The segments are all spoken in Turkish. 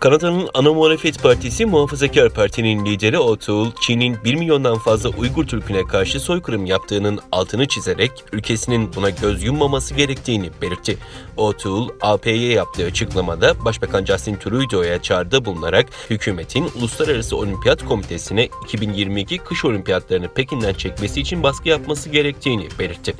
Kanada'nın ana muhalefet partisi Muhafazakar Parti'nin lideri O'Toole, Çin'in 1 milyondan fazla Uygur Türk'üne karşı soykırım yaptığının altını çizerek ülkesinin buna göz yummaması gerektiğini belirtti. O'Toole, AP'ye yaptığı açıklamada Başbakan Justin Trudeau'ya çağrıda bulunarak hükümetin Uluslararası Olimpiyat Komitesi'ne 2022 kış olimpiyatlarını Pekin'den çekmesi için baskı yapması gerektiğini belirtti.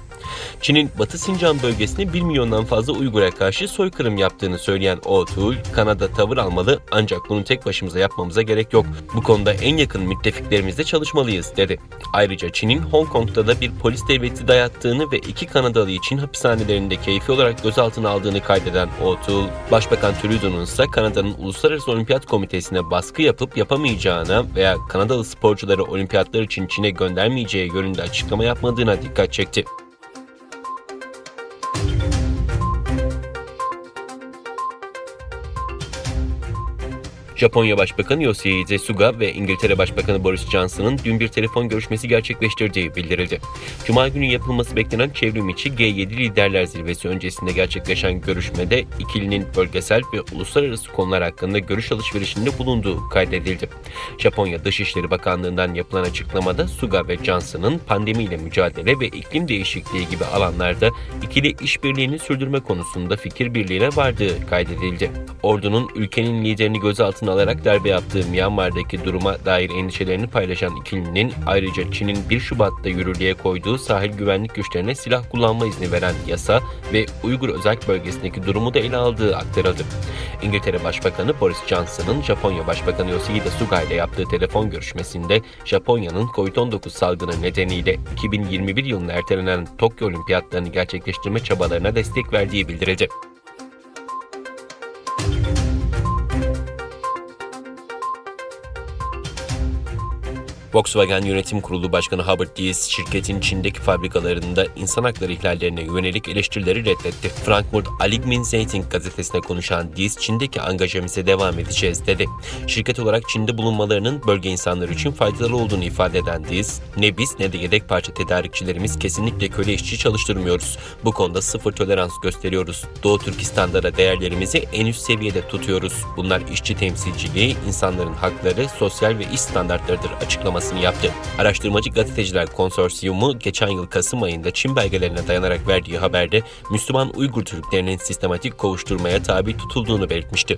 Çin'in Batı Sincan bölgesinde 1 milyondan fazla Uygur'a karşı soykırım yaptığını söyleyen O'Toole, Kanada tavır almalı ancak bunu tek başımıza yapmamıza gerek yok. Bu konuda en yakın müttefiklerimizle çalışmalıyız dedi. Ayrıca Çin'in Hong Kong'da da bir polis devleti dayattığını ve iki Kanadalı için hapishanelerinde keyfi olarak gözaltına aldığını kaydeden O'Toole, Başbakan Trudeau'nun ise Kanada'nın Uluslararası Olimpiyat Komitesi'ne baskı yapıp yapamayacağına veya Kanadalı sporcuları olimpiyatlar için Çin'e göndermeyeceği yönünde açıklama yapmadığına dikkat çekti. Japonya Başbakanı Yoshihide Suga ve İngiltere Başbakanı Boris Johnson'ın dün bir telefon görüşmesi gerçekleştirdiği bildirildi. Cuma günü yapılması beklenen çevrim içi G7 Liderler Zirvesi öncesinde gerçekleşen görüşmede ikilinin bölgesel ve uluslararası konular hakkında görüş alışverişinde bulunduğu kaydedildi. Japonya Dışişleri Bakanlığı'ndan yapılan açıklamada Suga ve Johnson'ın pandemiyle mücadele ve iklim değişikliği gibi alanlarda ikili işbirliğini sürdürme konusunda fikir birliğine vardığı kaydedildi. Ordunun ülkenin liderini gözaltına alarak darbe yaptığı Myanmar'daki duruma dair endişelerini paylaşan ikilinin ayrıca Çin'in 1 Şubat'ta yürürlüğe koyduğu sahil güvenlik güçlerine silah kullanma izni veren yasa ve Uygur özel bölgesindeki durumu da ele aldığı aktarıldı. İngiltere Başbakanı Boris Johnson'ın Japonya Başbakanı Yoshihide Suga ile yaptığı telefon görüşmesinde Japonya'nın COVID-19 salgını nedeniyle 2021 yılına ertelenen Tokyo Olimpiyatlarını gerçekleştirme çabalarına destek verdiği bildirildi. Volkswagen Yönetim Kurulu Başkanı Hubert Diess, şirketin Çin'deki fabrikalarında insan hakları ihlallerine yönelik eleştirileri reddetti. Frankfurt Allgemeine Zeitung gazetesine konuşan Diess, Çin'deki angajemize devam edeceğiz dedi. Şirket olarak Çin'de bulunmalarının bölge insanları için faydalı olduğunu ifade eden Diess, ne biz ne de yedek parça tedarikçilerimiz kesinlikle köle işçi çalıştırmıyoruz. Bu konuda sıfır tolerans gösteriyoruz. Doğu Türkistan'da da değerlerimizi en üst seviyede tutuyoruz. Bunlar işçi temsilciliği, insanların hakları, sosyal ve iş standartlarıdır açıklaması açıklamasını yaptı. Araştırmacı Gazeteciler Konsorsiyumu geçen yıl Kasım ayında Çin belgelerine dayanarak verdiği haberde Müslüman Uygur Türklerinin sistematik kovuşturmaya tabi tutulduğunu belirtmişti.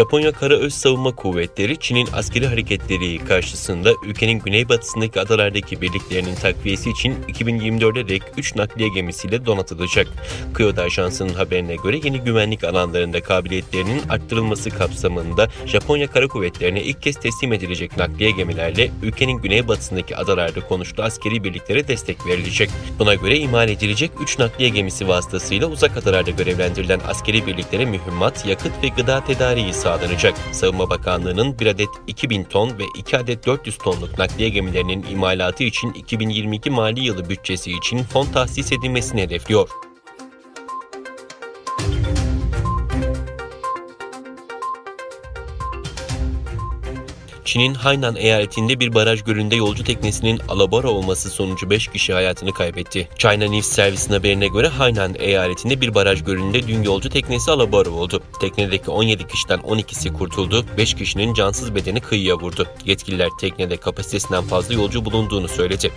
Japonya Kara Öz Savunma Kuvvetleri, Çin'in askeri hareketleri karşısında ülkenin güneybatısındaki adalardaki birliklerinin takviyesi için 2024'e dek 3 nakliye gemisiyle donatılacak. Kyoto Ajansı'nın haberine göre yeni güvenlik alanlarında kabiliyetlerinin arttırılması kapsamında Japonya Kara Kuvvetleri'ne ilk kez teslim edilecek nakliye gemilerle ülkenin güneybatısındaki adalarda konuştuğu askeri birliklere destek verilecek. Buna göre imal edilecek 3 nakliye gemisi vasıtasıyla uzak adalarda görevlendirilen askeri birliklere mühimmat, yakıt ve gıda tedariği sağlanacak. Savunma Bakanlığı'nın bir adet 2000 ton ve 2 adet 400 tonluk nakliye gemilerinin imalatı için 2022 mali yılı bütçesi için fon tahsis edilmesini hedefliyor. Çin'in Hainan eyaletinde bir baraj gölünde yolcu teknesinin alabora olması sonucu 5 kişi hayatını kaybetti. China News Service'in haberine göre Hainan eyaletinde bir baraj gölünde dün yolcu teknesi alabora oldu. Teknedeki 17 kişiden 12'si kurtuldu, 5 kişinin cansız bedeni kıyıya vurdu. Yetkililer teknede kapasitesinden fazla yolcu bulunduğunu söyledi.